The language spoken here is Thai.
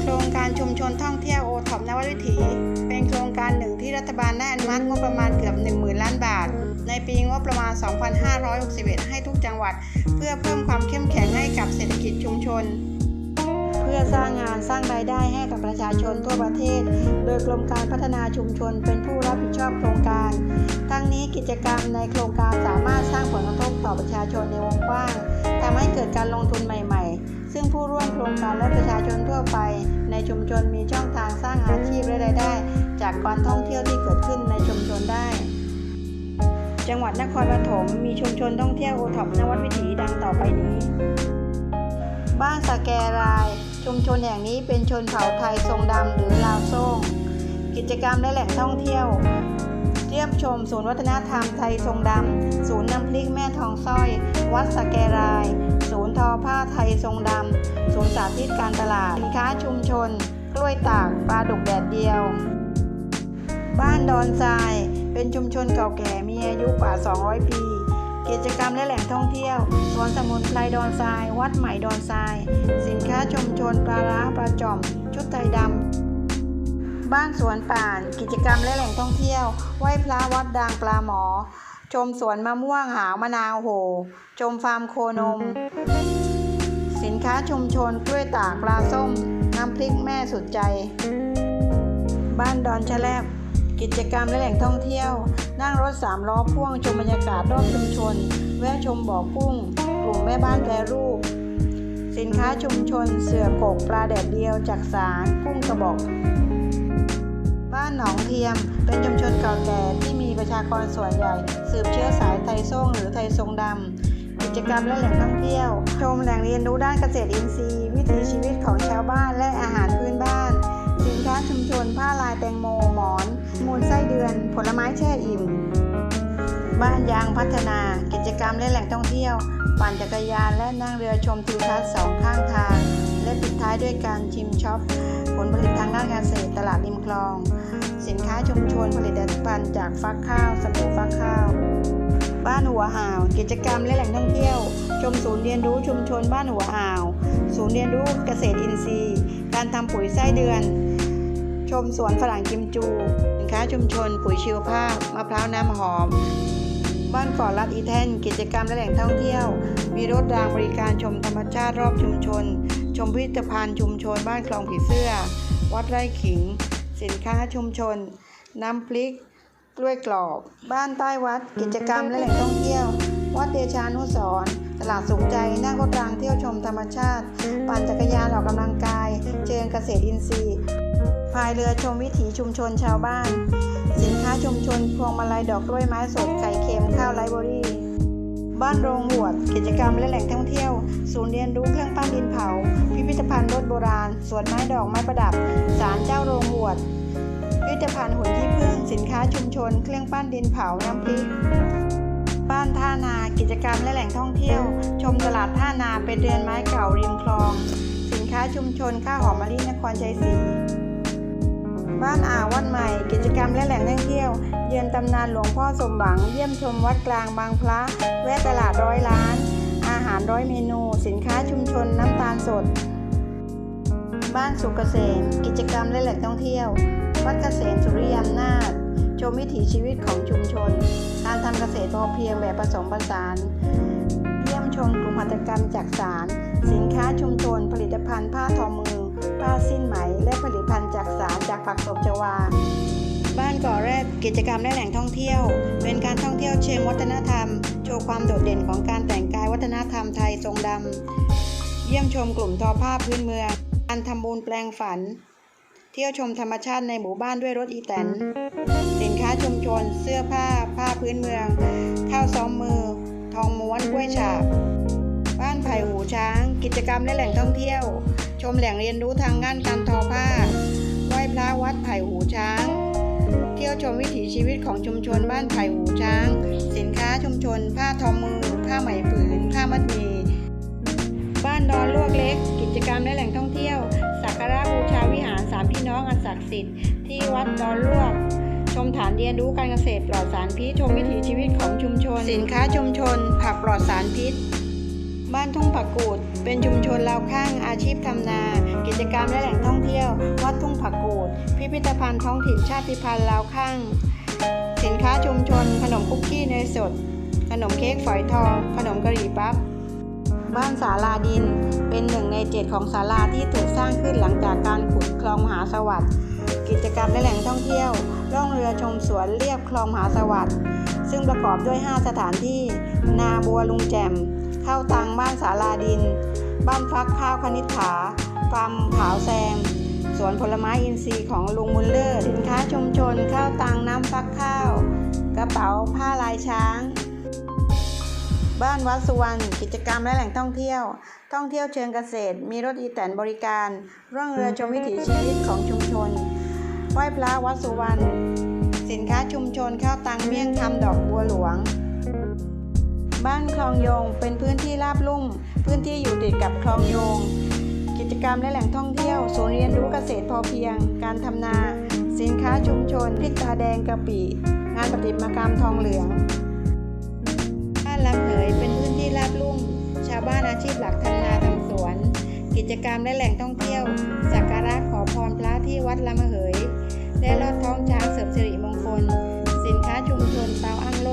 โครงการชุมชนท่องเที่ยวโอท็อปนวัดวิถี เป็นโครงการหนึ่งที่รัฐบาลได้อนุมัติงบประมาณเกือบ 10,000 ล้านบาท ในปีงบประมาณ 2561 ให้ทุกจังหวัด เพื่อเพิ่มความเข้มแข็งให้กับเศรษฐกิจชุมชน เพื่อสร้างงานสร้างรายได้ให้กับประชาชนทั่วประเทศ โดยกรมการพัฒนาชุมชนเป็นผู้รับผิดชอบโครงการ ทั้งนี้กิจกรรมในโครงการสามารถสร้างผลกระทบต่อประชาชนในวงกว้างทำให้เกิดการลงทุนใหม่ ซึ่งผู้ร่วมโครงการและประชาชนทั่วไป ในชุมชนมีช่องทางสร้างอาชีพและรายได้ จากการท่องเที่ยวที่เกิดขึ้นในชุมชนได้ จังหวัดนครปฐมมีชุมชนท่องเที่ยวโอท็อปนวัดวิถีดังต่อไปนี้ บ้านสแกราย ชุมชนแห่งนี้เป็นชนเผ่าไทยทรงดำหรือลาวโซ่งกิจกรรมและแหล่งท่องเที่ยวเยี่ยมชมศูนย์วัฒนธรรมไทยทรงดำ ศูนย์น้ำพริกแม่ทองสร้อย วัดสแกราย นย์ทอผ้าไทยทรงดำศูนย์สาธิตการตลาด สินค้าชุมชน กล้วยตากปลาดุกแดดเดียว บ้านดอนทราย เป็นชุมชนเก่าแก่มีอายุกว่า 200 ปี กิจกรรมและแหล่งท่องเที่ยวสวนสมุนไพรดอนทราย วัดใหม่ดอนทราย สินค้าชุมชนปลาร้าปลาจ่อม ชุดไทยดำบ้านสวนป่าน กิจกรรมและแหล่งท่องเที่ยว ไหว้พระวัดดางปลาหมอ ชมสวนมะม่วงหาวมะนาวโห ชมฟาร์มโคนม สินค้าชุมชนกล้วยตากปลาส้ม น้ำพริกแม่สุดใจ บ้านดอนชะแลบกิจกรรมและแหล่งท่องเที่ยว นั่งรถสามล้อพ่วงชมบรรยากาศรอบชุมชน แวะชมบ่อกุ้ง กลุ่มแม่บ้านแปรรูป สินค้าชุมชน เสือกกปลาแดดเดียวจากสารกุ้งกระบอก บ้านหนองเทียมเป็นชุมชนเก่าแก่ ชากรส่วนใหญ่ สืบเชื้อสายไทยส่งหรือไทยทรงดำ กิจกรรมและแหล่งท่องเที่ยว ชมแหล่งเรียนรู้ด้านเกษตรอินทรีย์ วิถีชีวิตของชาวบ้านและอาหารพื้นบ้าน สินค้าชุมชน ผ้าลายแตงโมหมอน มูลไส้เดือน ผลไม้แช่อิ่ม บ้านยางพัฒนากิจกรรมและแหล่งท่องเที่ยว ปั่นจักรยานและนั่งเรือชมทิวทัศน์สองข้างทาง และปิดท้ายด้วยการชิมช็อป ผลผลิตทางด้านเกษตรตลาดริมคลอง สินค้าชุมชนผลิตภัณฑ์จากฟักข้าวสบู่ฟักข้าว บ้านหัวหาว กิจกรรมและแหล่งท่องเที่ยว ชมศูนย์เรียนรู้ชุมชนบ้านหัวหาว ศูนย์เรียนรู้เกษตรอินทรีย์ การทำปุ๋ยไส้เดือน ชมสวนฝรั่งกิมจูสินค้าชุมชนปุ๋ยชีวภาพมะพร้าวน้ำหอม บ้านเก่อรัดอีแทนกิจกรรมและแหล่งท่องเที่ยว มีรถรางบริการชมธรรมชาติรอบชุมชน ชมพิพิธภัณฑ์ชุมชนบ้านคลองผีเสื้อ วัดไร่ขิง สินค้าชุมชน น้ำพริก กล้วยกรอบ บ้านใต้วัด กิจกรรมและแหล่งท่องเที่ยว วัดเดชานุสรตลาดสุขใจนั่งรถรางเที่ยวชมธรรมชาติ ปั่นจักรยานออกกำลังกายเชิงเกษตรอินทรีย์พายเรือชมวิถีชุมชนชาวบ้าน ชนพวงมาลัยดอกกล้วยไม้สดไข่เค็มข้าวไรซ์เบอรี่ บ้านโรงหวด กิจกรรมและแหล่งท่องเที่ยว ศูนย์เรียนรู้เครื่องปั้นดินเผา พิพิธภัณฑ์รถโบราณ สวนไม้ดอกไม้ประดับ ศาลเจ้าโรงหวด พิพิธภัณฑ์หุ่นที่พึ่ง สินค้าชุมชน เครื่องปั้นดินเผา น้ำพริก บ้านท่านา กิจกรรมและแหล่งท่องเที่ยว ชมตลาดท่านาเป็นเรือนไม้เก่าริมคลอง สินค้าชุมชนข้าวหอมมะลินครชัยศรี บ้านอ่าววัดใหม่ กิจกรรมและแหล่งท่องเที่ยว เยือนตำนานหลวงพ่อสมหวัง เยี่ยมชมวัดกลางบางพระ แวะตลาดร้อยล้าน อาหารร้อยเมนู สินค้าชุมชนน้ำตาลสด บ้านสุกเกษม กิจกรรมและแหล่งท่องเที่ยว วัดเกษมสุริยอำนาจชมวิถีชีวิตของชุมชน การทำเกษตรพอเพียงแบบผสมผสาน เยี่ยมชมกลุ่มหัตถกรรมจากสาร สินค้าชุมชนผลิตภัณฑ์ผ้าทอมือ ผ้าสิ้นไหม และผลิตภัณฑ์จากสารจากผักตบชวา บ้านก่อแรดกิจกรรมและแหล่งท่องเที่ยว เป็นการท่องเที่ยวเชิงวัฒนธรรม โชว์ความโดดเด่นของการแต่งกายวัฒนธรรมไทยทรงดำ เยี่ยมชมกลุ่มทอผ้าพื้นเมือง การทำบุญแปลงฝัน เที่ยวชมธรรมชาติในหมู่บ้านด้วยรถอีแตน สินค้าชุมชน เสื้อผ้า ผ้าพื้นเมือง ข้าวซ้อมมือ ทองม้วนกล้วยฉาบ บ้านไผ่หูช้าง กิจกรรมและแหล่งท่องเที่ยว ชมแหล่งเรียนรู้ทางด้านการทอผ้า ไหว้พระวัดไผ่หูช้าง เที่ยวชมวิถีชีวิตของชุมชนบ้านไผ่หูช้าง สินค้าชุมชน ผ้าทอมือ ผ้าไหมผืน ผ้ามัดมีบ้านดอนลวกเล็ก กิจกรรมและแหล่งท่องเที่ยว สักการะบูชาวิหารสามพี่น้องอันศักดิ์สิทธิ์ที่วัดดอนลวกชมฐานเรียนรู้การเกษตรปลอดสารพิษชมวิถีชีวิตของชุมชน สินค้าชุมชน ผักปลอดสารพิษ บ้านทุ่งผักกูด เป็นชุมชนลาวข้างอาชีพทำนา กิจกรรมและแหล่งท่องเที่ยว วัดทุ่งผักกูด พิพิธภัณฑ์ท้องถิ่นชาติพันธุ์ลาวข้าง สินค้าชุมชน ขนมคุกกี้เนยสด ขนมเค้กฝอยทอง ขนมกะหรี่ปั๊บ บ้านศาลาดิน เป็นหนึ่งในเจ็ดของศาลาที่ถูกสร้างขึ้นหลังจากการขุดคลองมหาสวัสดิ์กิจกรรมและแหล่งท่องเที่ยว ล่องเรือชมสวนเรียบคลองมหาสวัสดิ์ซึ่งประกอบด้วย 5 สถานที่ นาบัวลุงแจ่ม ข้าวตังบ้านศาลาดิน บ้านฟักข้าวคณิษฐาฟาร์มขาวแซม สวนผลไม้อินทรีย์ของลุงมุลเลอร์ สินค้าชุมชน ข้าวตังน้ำฟักข้าว กระเป๋าผ้าลายช้าง บ้านวัดสุวรรณกิจกรรมและแหล่งท่องเที่ยว ท่องเที่ยวเชิงเกษตร มีรถอีแตนบริการร่องเรือชมวิถีชีวิตของชุมชนไหว้พระวัดสุวรรณสินค้าชุมชนข้าวตังเมี่ยงคำดอกบัวหลวง บ้านคลองโยง เป็นพื้นที่ราบลุ่ม พื้นที่อยู่ติดกับคลองโยง กิจกรรมและแหล่งท่องเที่ยวศูนย์เรียนรู้เกษตรพอเพียง การทำนา สินค้าชุมชนพริกตาแดงกะปิ งานประติมากรรมทองเหลือง บ้านลำเหยเป็นพื้นที่ราบลุ่ม ชาวบ้านอาชีพหลักทำนาทำสวน กิจกรรมและแหล่งท่องเที่ยว สักการะขอพรพระที่วัดลำเหยและลอดท้องช้างเสริมสิริมงคล สินค้าชุมชนเตาอั้งโล